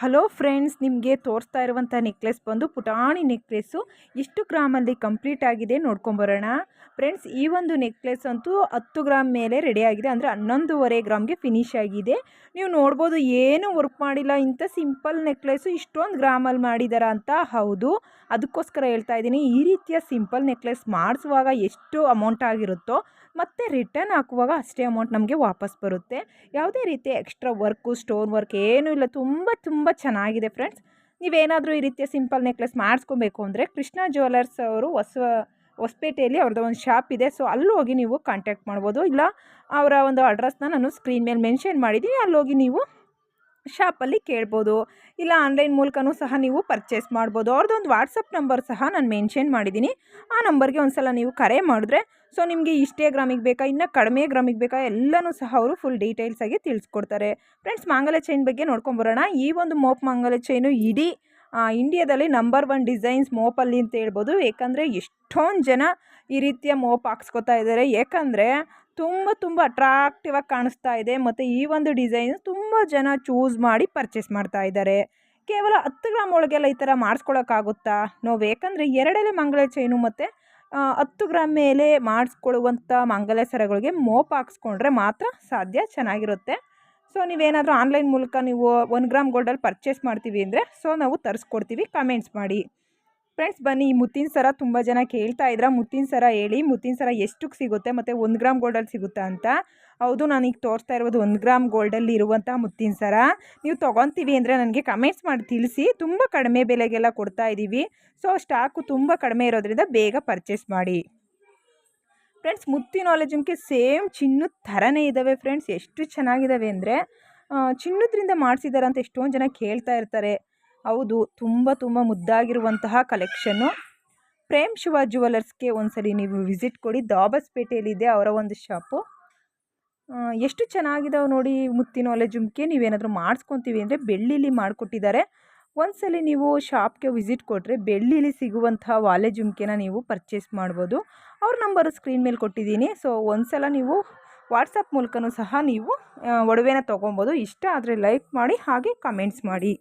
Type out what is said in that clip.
Hello friends, ನಿಮಗೆ ತೋರಿಸ್ತಾ ಇರುವಂಥ ನೆಕ್ಲೆಸ್ ಬಂದು ಪುಟಾಣಿ ನೆಕ್ಲೆಸ್ಸು ಎಷ್ಟು ಗ್ರಾಮಲ್ಲಿ ಕಂಪ್ಲೀಟ್ ಆಗಿದೆ ನೋಡ್ಕೊಂಬರೋಣ ಫ್ರೆಂಡ್ಸ್, ಈ ಒಂದು ನೆಕ್ಲೆಸ್ ಅಂತೂ ಹತ್ತು ಗ್ರಾಮ್ ಮೇಲೆ ರೆಡಿ ಆಗಿದೆ. ಅಂದರೆ ಹನ್ನೊಂದೂವರೆ ಗ್ರಾಮ್ಗೆ ಫಿನಿಶ್ ಆಗಿದೆ. ನೀವು ನೋಡ್ಬೋದು, ಏನು ವರ್ಕ್ ಮಾಡಿಲ್ಲ. ಇಂಥ ಸಿಂಪಲ್ ನೆಕ್ಲೆಸ್ಸು ಇಷ್ಟೊಂದು ಗ್ರಾಮಲ್ಲಿ ಮಾಡಿದಾರ ಅಂತ ಹೌದು. ಅದಕ್ಕೋಸ್ಕರ ಹೇಳ್ತಾ ಇದ್ದೀನಿ, ಈ ರೀತಿಯ ಸಿಂಪಲ್ ನೆಕ್ಲೆಸ್ ಮಾಡಿಸುವಾಗ ಎಷ್ಟು ಅಮೌಂಟ್ ಆಗಿರುತ್ತೋ ಮತ್ತು ರಿಟರ್ನ್ ಹಾಕುವಾಗ ಅಷ್ಟೇ ಅಮೌಂಟ್ ನಮಗೆ ವಾಪಸ್ ಬರುತ್ತೆ. ಯಾವುದೇ ರೀತಿ ಎಕ್ಸ್ಟ್ರಾ ವರ್ಕು ಸ್ಟೋನ್ ವರ್ಕ್ ಏನೂ ಇಲ್ಲ. ತುಂಬ ತುಂಬ ಚೆನ್ನಾಗಿದೆ ಫ್ರೆಂಡ್ಸ್ ನೀವೇನಾದರೂ ಈ ರೀತಿಯ ಸಿಂಪಲ್ ನೆಕ್ಲೆಸ್ ಮಾಡಿಸ್ಕೊಬೇಕು ಅಂದರೆ ಕೃಷ್ಣ ಜ್ಯುವೆಲರ್ಸ್ ಅವರು ಹೊಸ, ಹೊಸಪೇಟೆಯಲ್ಲಿ ಅವ್ರದ್ದು ಒಂದು ಶಾಪ್ ಇದೆ. ಸೊ ಅಲ್ಲಿ ಹೋಗಿ ನೀವು ಕಾಂಟ್ಯಾಕ್ಟ್ ಮಾಡ್ಬೋದು. ಇಲ್ಲ, ಅವರ ಒಂದು ಅಡ್ರೆಸ್ನ ನಾನು ಸ್ಕ್ರೀನ್ ಮೇಲೆ ಮೆನ್ಷನ್ ಮಾಡಿದ್ದೀನಿ. ಅಲ್ಲಿ ಹೋಗಿ ನೀವು ಶಾಪಲ್ಲಿ ಕೇಳ್ಬೋದು. ಇಲ್ಲ ಆನ್ಲೈನ್ ಮೂಲಕನೂ ಸಹ ನೀವು ಪರ್ಚೇಸ್ ಮಾಡ್ಬೋದು. ಅವ್ರದ್ದೊಂದು ವಾಟ್ಸಪ್ ನಂಬರ್ ಸಹ ನಾನು ಮೆನ್ಷನ್ ಮಾಡಿದ್ದೀನಿ. ಆ ನಂಬರ್ಗೆ ಒಂದು ಸಲ ನೀವು ಕರೆ ಮಾಡಿದ್ರೆ, ಸೊ ನಿಮಗೆ ಇಷ್ಟೇ ಗ್ರಾಮಿಗೆ ಬೇಕಾ, ಇನ್ನು ಕಡಿಮೆ ಗ್ರಾಮಿಗೆ ಬೇಕಾ, ಎಲ್ಲನೂ ಸಹ ಅವರು ಫುಲ್ ಡೀಟೇಲ್ಸಾಗಿ ತಿಳಿಸ್ಕೊಡ್ತಾರೆ. ಫ್ರೆಂಡ್ಸ್, ಮಾಂಗಲ್ಯ ಚೈನ್ ಬಗ್ಗೆ ನೋಡ್ಕೊಂಬರೋಣ ಈ ಒಂದು ಮೋಪ್ ಮಾಂಗಲ್ಯ ಚೈನು ಇಡೀ ಇಂಡಿಯಾದಲ್ಲಿ ನಂಬರ್ ಒನ್ ಡಿಸೈನ್ಸ್ ಮೋಪಲ್ಲಿ ಅಂತ ಹೇಳ್ಬೋದು. ಏಕೆಂದರೆ ಎಷ್ಟೊಂದು ಜನ ಈ ರೀತಿಯ ಮೋಪ್ ಹಾಕ್ಸ್ಕೊತಾ ಇದ್ದಾರೆ. ಏಕೆಂದರೆ ತುಂಬ ತುಂಬ ಅಟ್ರಾಕ್ಟಿವ್ ಆಗಿ ಕಾಣಿಸ್ತಾ ಇದೆ. ಮತ್ತು ಈ ಒಂದು ಡಿಸೈನ್ ತುಂಬ ಜನ ಚೂಸ್ ಮಾಡಿ ಪರ್ಚೇಸ್ ಮಾಡ್ತಾ ಇದ್ದಾರೆ. ಕೇವಲ ಹತ್ತು ಗ್ರಾಮ್ ಒಳಗೆಲ್ಲ ಈ ಥರ ಮಾಡಿಸ್ಕೊಳಕ್ಕಾಗುತ್ತಾ ನೋವು ಏಕೆಂದರೆ ಎರಡೆಲೆ ಮಂಗಳ ಚೈನು ಮತ್ತು ಹತ್ತು ಗ್ರಾಮ್ ಮೇಲೆ ಮಾಡಿಸ್ಕೊಳ್ಳುವಂಥ ಮಂಗಲ ಸರಗಳಿಗೆ ಮೋಪ್ ಹಾಕ್ಸ್ಕೊಂಡ್ರೆ ಮಾತ್ರ ಸಾಧ್ಯ, ಚೆನ್ನಾಗಿರುತ್ತೆ. ಸೊ ನೀವೇನಾದರೂ ಆನ್ಲೈನ್ ಮೂಲಕ ನೀವು ಒನ್ ಗ್ರಾಮ್ ಗೋಲ್ಡಲ್ಲಿ ಪರ್ಚೇಸ್ ಮಾಡ್ತೀವಿ ಅಂದರೆ ಸೊ ನಾವು ತರಿಸ್ಕೊಡ್ತೀವಿ. ಕಮೆಂಟ್ಸ್ ಮಾಡಿ. ಫ್ರೆಂಡ್ಸ್ ಬನ್ನಿ. ಈ ಮುತ್ತಿನ ಸರ ತುಂಬ ಜನ ಕೇಳ್ತಾ ಇದ್ರ. ಮುತ್ತಿನ ಸರ ಹೇಳಿ, ಮುತ್ತಿನ ಸರ ಎಷ್ಟಕ್ಕೆ ಸಿಗುತ್ತೆ ಮತ್ತು ಒಂದು ಗ್ರಾಮ್ ಗೋಲ್ಡಲ್ಲಿ ಸಿಗುತ್ತಾ ಅಂತ. ಹೌದು ನಾನೀಗ ತೋರಿಸ್ತಾ ಇರೋದು ಒಂದು ಗ್ರಾಮ್ ಗೋಲ್ಡಲ್ಲಿ ಇರುವಂಥ ಮುತ್ತಿನ ಸರ. ನೀವು ತೊಗೊತೀವಿ ಅಂದರೆ ನನಗೆ ಕಮೆಂಟ್ಸ್ ಮಾಡಿ ತಿಳಿಸಿ. ತುಂಬ ಕಡಿಮೆ ಬೆಲೆಗೆಲ್ಲ ಕೊಡ್ತಾ ಇದ್ದೀವಿ ಸೊ ಸ್ಟಾಕು ತುಂಬ ಕಡಿಮೆ ಇರೋದ್ರಿಂದ ಬೇಗ ಪರ್ಚೇಸ್ ಮಾಡಿ. ಫ್ರೆಂಡ್ಸ್ ಮುತ್ತಿನ ಜುಮ್ಕೆ ಸೇಮ್ ಚಿನ್ನದ ಥರನೇ ಇದ್ದಾವೆ ಫ್ರೆಂಡ್ಸ್ ಎಷ್ಟು ಚೆನ್ನಾಗಿದ್ದಾವೆ ಅಂದರೆ ಚಿನ್ನದ್ರಿಂದ ಮಾಡಿಸಿದ್ದಾರೆ ಅಂತ ಎಷ್ಟೊಂದು ಜನ ಕೇಳ್ತಾ ಇರ್ತಾರೆ. ಹೌದು, ತುಂಬ ತುಂಬ ಮುದ್ದಾಗಿರುವಂತಹ ಕಲೆಕ್ಷನ್ನು ಪ್ರೇಮ್ ಶಿವ ಜುವೆಲರ್ಸ್ಗೆ ಒಂದ್ಸರಿ ನೀವು ವಿಸಿಟ್ ಕೊಡಿ. ದಾಬಸ್ಪೇಟೆಯಲ್ಲಿದೆ ಅವರ ಒಂದು ಶಾಪು ಎಷ್ಟು ಚೆನ್ನಾಗಿದಾವೆ ನೋಡಿ ಮುತ್ತಿನ ಒಲೆ ಜುಮ್ಕೆ ನೀವೇನಾದರೂ ಮಾಡಿಸ್ಕೊತೀವಿ ಅಂದರೆ ಬೆಳ್ಳಿಲಿ ಮಾಡಿಕೊಟ್ಟಿದ್ದಾರೆ. ಒಂದ್ಸಲಿ ನೀವು ಶಾಪ್ಗೆ ವಿಸಿಟ್ ಕೊಟ್ಟರೆ ಬೆಳ್ಳಿಲಿ ಸಿಗುವಂತಹ ವಾಲೆ ಜುಮ್ಕೆನ ನೀವು ಪರ್ಚೇಸ್ ಮಾಡ್ಬೋದು. ಅವ್ರ ನಂಬರು ಸ್ಕ್ರೀನ್ ಮೇಲೆ ಕೊಟ್ಟಿದ್ದೀನಿ. ಸೊ ಒಂದ್ಸಲ ನೀವು ವಾಟ್ಸಪ್ ಮೂಲಕನೂ ಸಹ ನೀವು ಒಡವೆನ ತೊಗೊಬೋದು. ಇಷ್ಟ ಆದರೆ ಲೈಕ್ ಮಾಡಿ, ಹಾಗೆ ಕಮೆಂಟ್ಸ್ ಮಾಡಿ.